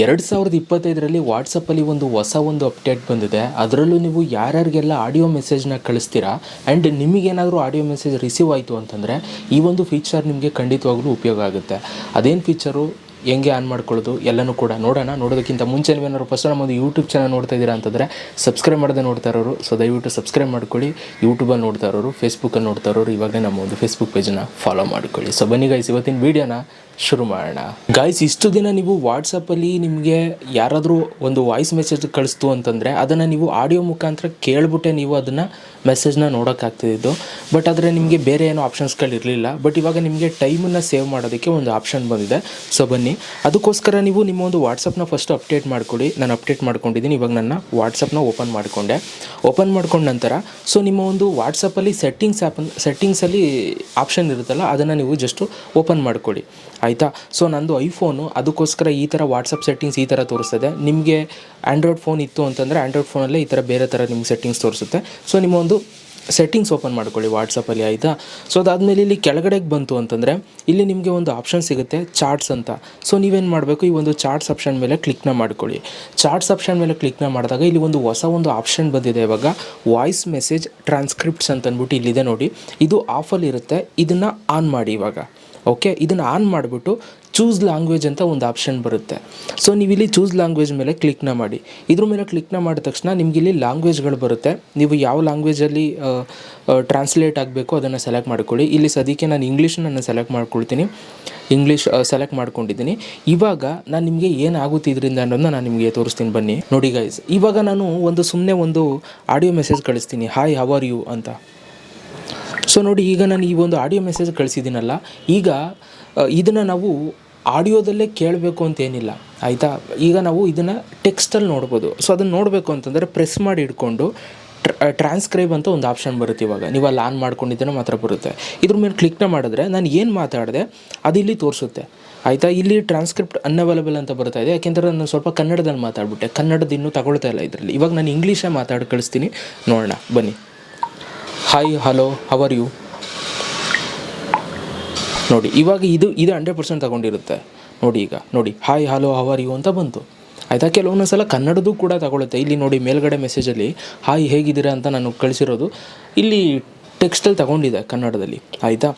ಎರಡು ಸಾವಿರದ ಇಪ್ಪತ್ತೈದರಲ್ಲಿ ವಾಟ್ಸಪ್ಪಲ್ಲಿ ಒಂದು ಹೊಸ ಒಂದು ಅಪ್ಡೇಟ್ ಬಂದಿದೆ. ಅದರಲ್ಲೂ ನೀವು ಯಾರ್ಯಾರಿಗೆಲ್ಲ ಆಡಿಯೋ ಮೆಸೇಜ್ನ ಕಳಿಸ್ತೀರಾ? ಆ್ಯಂಡ್ ನಿಮಗೇನಾದರೂ ಆಡಿಯೋ ಮೆಸೇಜ್ ರಿಸೀವ್ ಆಯಿತು ಅಂತಂದರೆ ಈ ಒಂದು ಫೀಚರ್ ನಿಮಗೆ ಖಂಡಿತವಾಗ್ಲೂ ಉಪಯೋಗ ಆಗುತ್ತೆ. ಅದೇನು ಫೀಚರು? ಹೆಂಗೆ ಆನ್ ಮಾಡ್ಕೊಳ್ಳೋದು? ಎಲ್ಲನೂ ಕೂಡ ನೋಡೋಣ. ನೋಡೋದಕ್ಕಿಂತ ಮುಂಚೆ ನೀವೇನಾದ್ರು ಫಸ್ಟ್ ನಮ್ಮದು ಯೂಟ್ಯೂಬ್ ಚಾನಲ್ ನೋಡ್ತಾ ಇದ್ದೀರಾ ಅಂತಂದರೆ ಸಬ್ಸ್ಕ್ರೈಬ್ ಮಾಡದೆ ನೋಡ್ತಾ ಇರೋರು, ಸೊ ದಯವಿಟ್ಟು ಸಬ್ಸ್ಕ್ರೈಬ್ ಮಾಡ್ಕೊಳ್ಳಿ. ಯೂಟ್ಯೂಬಲ್ಲಿ ನೋಡ್ತಾ ಇರೋರು ಫೇಸ್ಬುಕ್ಕಲ್ಲಿ ನೋಡ್ತಾ ಇರೋರು, ಇವಾಗಲೇ ನಮ್ಮ ಒಂದು ಫೇಸ್ಬುಕ್ ಪೇಜನ್ನ ಫಾಲೋ ಮಾಡ್ಕೊಳ್ಳಿ. ಸೊ ಬನ್ನಿ ಗೈಸ್ ಇವತ್ತಿನ ವೀಡಿಯೋನ ಶುರು ಮಾಡೋಣ. ಗಾಯ್ಸ್ ಇಷ್ಟು ದಿನ ನೀವು ವಾಟ್ಸಪ್ಪಲ್ಲಿ ನಿಮಗೆ ಯಾರಾದರೂ ಒಂದು ವಾಯ್ಸ್ ಮೆಸೇಜ್ ಕಳಿಸ್ತು ಅಂತಂದರೆ ಅದನ್ನು ನೀವು ಆಡಿಯೋ ಮುಖಾಂತರ ಕೇಳಿಬಿಟ್ಟೆ ನೀವು ಅದನ್ನು ಮೆಸೇಜ್ನ ನೋಡೋಕ್ಕಾಗ್ತಿದ್ದು ಬಟ್ ಆದರೆ ನಿಮಗೆ ಬೇರೆ ಏನೋ ಆಪ್ಷನ್ಸ್ಗಳಿರಲಿಲ್ಲ ಬಟ್ ಇವಾಗ ನಿಮಗೆ ಟೈಮನ್ನು ಸೇವ್ ಮಾಡೋದಕ್ಕೆ ಒಂದು ಆಪ್ಷನ್ ಬಂದಿದೆ. ಸೊ ಬನ್ನಿ. ಅದಕ್ಕೋಸ್ಕರ ನೀವು ನಿಮ್ಮ ಒಂದು ವಾಟ್ಸಪ್ನ ಫಸ್ಟ್ ಅಪ್ಡೇಟ್ ಮಾಡ್ಕೊಳ್ಳಿ. ನಾನು ಅಪ್ಡೇಟ್ ಮಾಡ್ಕೊಂಡಿದ್ದೀನಿ. ಇವಾಗ ನನ್ನ ವಾಟ್ಸಪ್ನ ಓಪನ್ ಮಾಡಿಕೊಂಡೆ. ಓಪನ್ ಮಾಡ್ಕೊಂಡ ನಂತರ ಸೊ ನಿಮ್ಮ ಒಂದು ವಾಟ್ಸಪ್ಪಲ್ಲಿ ಸೆಟ್ಟಿಂಗ್ಸ್ ಆ್ಯಪ್ ಸೆಟ್ಟಿಂಗ್ಸಲ್ಲಿ ಆಪ್ಷನ್ ಇರುತ್ತಲ್ಲ, ಅದನ್ನು ನೀವು ಜಸ್ಟು ಓಪನ್ ಮಾಡ್ಕೊಳ್ಳಿ. ಆಯಿತಾ? ಸೊ ನಂದು ಐಫೋನು ಅದಕ್ಕೋಸ್ಕರ ಈ ಥರ ವಾಟ್ಸಪ್ ಸೆಟ್ಟಿಂಗ್ಸ್ ಈ ಥರ ತೋರಿಸ್ತದೆ. ನಿಮಗೆ ಆ್ಯಂಡ್ರಾಯ್ಡ್ ಫೋನ್ ಇತ್ತು ಅಂತಂದರೆ ಆ್ಯಂಡ್ರಾಯ್ಡ್ ಫೋನಲ್ಲೇ ಈ ಥರ ಬೇರೆ ಥರ ನಿಮ್ಗೆ ಸೆಟ್ಟಿಂಗ್ಸ್ ತೋರಿಸುತ್ತೆ. ಸೊ ನಿಮ್ಮ ಒಂದು ಸೆಟ್ಟಿಂಗ್ಸ್ ಓಪನ್ ಮಾಡ್ಕೊಳ್ಳಿ ವಾಟ್ಸಪ್ಪಲ್ಲಿ ಆಯಿತಾ? ಸೊ ಅದಾದಮೇಲೆ ಇಲ್ಲಿ ಕೆಳಗಡೆಗೆ ಬಂತು ಅಂತಂದರೆ, ಇಲ್ಲಿ ನಿಮಗೆ ಒಂದು ಆಪ್ಷನ್ ಸಿಗುತ್ತೆ ಚಾರ್ಟ್ಸ್ ಅಂತ. ಸೊ ನೀವೇನು ಮಾಡಬೇಕು, ಈ ಒಂದು ಚಾರ್ಟ್ಸ್ ಆಪ್ಷನ್ ಮೇಲೆ ಕ್ಲಿಕ್ನ ಮಾಡ್ಕೊಳ್ಳಿ. ಚಾರ್ಟ್ಸ್ ಆಪ್ಷನ್ ಮೇಲೆ ಕ್ಲಿಕ್ನ ಮಾಡಿದಾಗ ಇಲ್ಲಿ ಒಂದು ಹೊಸ ಒಂದು ಆಪ್ಷನ್ ಬಂದಿದೆ ಇವಾಗ ವಾಯ್ಸ್ ಮೆಸೇಜ್ ಟ್ರಾನ್ಸ್ಕ್ರಿಪ್ಟ್ಸ್ ಅಂತ ಅಂದ್ಬಿಟ್ಟು ಇಲ್ಲಿದೆ ನೋಡಿ. ಇದು ಆಫಲ್ಲಿರುತ್ತೆ ಇದನ್ನು ಆನ್ ಮಾಡಿ ಇವಾಗ. ಓಕೆ ಇದನ್ನು ಆನ್ ಮಾಡಿಬಿಟ್ಟು ಚೂಸ್ ಲ್ಯಾಂಗ್ವೇಜ್ ಅಂತ ಒಂದು ಆಪ್ಷನ್ ಬರುತ್ತೆ. ಸೊ ನೀವು ಇಲ್ಲಿ ಚೂಸ್ ಲ್ಯಾಂಗ್ವೇಜ್ ಮೇಲೆ ಕ್ಲಿಕ್ನ ಮಾಡಿ. ಇದ್ರ ಮೇಲೆ ಕ್ಲಿಕ್ನ ಮಾಡಿದ ತಕ್ಷಣ ನಿಮ್ಗೆ ಇಲ್ಲಿ ಲ್ಯಾಂಗ್ವೇಜ್ಗಳು ಬರುತ್ತೆ. ನೀವು ಯಾವ ಲ್ಯಾಂಗ್ವೇಜಲ್ಲಿ ಟ್ರಾನ್ಸ್ಲೇಟ್ ಆಗಬೇಕು ಅದನ್ನು ಸೆಲೆಕ್ಟ್ ಮಾಡ್ಕೊಳ್ಳಿ. ಇಲ್ಲಿ ಸದ್ಯಕ್ಕೆ ನಾನು ಇಂಗ್ಲೀಷನ್ನು ಸೆಲೆಕ್ಟ್ ಮಾಡ್ಕೊಳ್ತೀನಿ. ಇಂಗ್ಲೀಷ್ ಸೆಲೆಕ್ಟ್ ಮಾಡ್ಕೊಂಡಿದ್ದೀನಿ. ಇವಾಗ ನಾನು ನಿಮಗೆ ಏನಾಗುತ್ತೆ ಇದರಿಂದ ಅನ್ನೋದನ್ನ ನಾನು ನಿಮಗೆ ತೋರಿಸ್ತೀನಿ ಬನ್ನಿ. ನೋಡಿ ಗೈಸ್ ಇವಾಗ ನಾನು ಒಂದು ಸುಮ್ಮನೆ ಒಂದು ಆಡಿಯೋ ಮೆಸೇಜ್ ಕಳಿಸ್ತೀನಿ. ಹಾಯ್ ಹವ್ ಆರ್ ಯು ಅಂತ. ಸೊ ನೋಡಿ, ಈಗ ನಾನು ಈ ಒಂದು ಆಡಿಯೋ ಮೆಸೇಜ್ ಕಳಿಸಿದ್ದೀನಲ್ಲ, ಈಗ ಇದನ್ನು ನಾವು ಆಡಿಯೋದಲ್ಲೇ ಕೇಳಬೇಕು ಅಂತೇನಿಲ್ಲ ಆಯಿತಾ? ಈಗ ನಾವು ಇದನ್ನು ಟೆಕ್ಸ್ಟಲ್ಲಿ ನೋಡ್ಬೋದು. ಸೊ ಅದನ್ನು ನೋಡಬೇಕು ಅಂತಂದರೆ ಪ್ರೆಸ್ ಮಾಡಿ ಇಟ್ಕೊಂಡು ಟ್ರಾನ್ಸ್ಕ್ರೈಬ್ ಅಂತ ಒಂದು ಆಪ್ಷನ್ ಬರುತ್ತೆ ಇವಾಗ. ನೀವು ಅಲ್ಲಿ ಆನ್ ಮಾಡ್ಕೊಂಡಿದ್ದನ್ನು ಮಾತ್ರ ಬರುತ್ತೆ. ಇದ್ರ ಮೇಲೆ ಕ್ಲಿಕ್ನ ಮಾಡಿದ್ರೆ ನಾನು ಏನು ಮಾತಾಡಿದೆ, ಅದು ಇಲ್ಲಿ ತೋರಿಸುತ್ತೆ. ಆಯಿತಾ? ಇಲ್ಲಿ ಟ್ರಾನ್ಸ್ಕ್ರಿಪ್ಟ್ ಅನ್ಅವೈಲಬಲ್ ಅಂತ ಬರ್ತಾ ಇದೆ. ಯಾಕೆಂದರೆ ನಾನು ಸ್ವಲ್ಪ ಕನ್ನಡದಲ್ಲಿ ಮಾತಾಡ್ಬಿಟ್ಟೆ. ಕನ್ನಡದ ಇನ್ನೂ ತಗೊಳ್ತಾ ಇಲ್ಲ ಇದರಲ್ಲಿ. ಇವಾಗ ನಾನು ಇಂಗ್ಲೀಷೇ ಮಾತಾಡಿ, ಕಳಿಸ್ತೀನಿ. ನೋಡೋಣ. ಬನ್ನಿ. ಹಾಯ್ ಹಲೋ ಹವರ್ ಯು ನೋಡಿ, ಇವಾಗ ಇದು ಇದು ಹಂಡ್ರೆಡ್ ಪರ್ಸೆಂಟ್ ತಗೊಂಡಿರುತ್ತೆ. ನೋಡಿ ಈಗ, ನೋಡಿ ಹಾಯ್ ಹಲೋ ಅವರ್ ಯು ಅಂತ ಬಂತು. ಆಯಿತಾ? ಕೆಲವೊಂದು ಸಲ ಕನ್ನಡದ್ದು ಕೂಡ ತಗೊಳುತ್ತೆ. ಇಲ್ಲಿ ನೋಡಿ, ಮೇಲ್ಗಡೆ ಮೆಸೇಜಲ್ಲಿ ಹಾಯ್ ಹೇಗಿದ್ದೀರಾ ಅಂತ ನಾನು ಕಳಿಸಿರೋದು. ಇಲ್ಲಿ ಟೆಕ್ಸ್ಟಲ್ಲಿ ತಗೊಂಡಿದೆ ಕನ್ನಡದಲ್ಲಿ, ಆಯಿತಾ?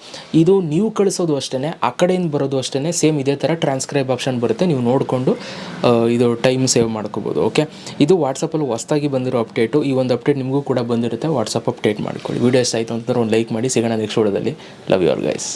ಇದು ನೀವು ಕಳಿಸೋದು ಅಷ್ಟೇ ಆ ಕಡೆಯಿಂದ ಬರೋದು ಅಷ್ಟೇ ಸೇಮ್ ಇದೇ ಥರ ಟ್ರಾನ್ಸ್ಕ್ರೈಬ್ ಆಪ್ಷನ್ ಬರುತ್ತೆ, ನೀವು ನೋಡಿಕೊಂಡು ಇದು ಟೈಮ್ ಸೇವ್ ಮಾಡ್ಕೋಬೋದು ಓಕೆ ಇದು ವಾಟ್ಸಪ್ಪಲ್ಲಿ ಹೊಸದಾಗಿ ಬಂದಿರೋ ಅಪ್ಡೇಟು ಈ ಒಂದು ಅಪ್ಡೇಟ್ ನಿಮಗೂ ಕೂಡ ಬಂದಿರುತ್ತೆ ವಾಟ್ಸಪ್ ಅಪ್ಡೇಟ್ ಮಾಡ್ಕೊಳ್ಳಿ. ವೀಡಿಯೋ ಎಷ್ಟಾಯಿತು ಅಂತಂದ್ರೆ ಒಂದು ಲೈಕ್ ಮಾಡಿ, ಸಿಗೋಣ ನೆಕ್ಸ್ಟ್ ವಿಡಿಯೋದಲ್ಲಿ ಲವ್ ಯುವರ್ ಗೈಸ್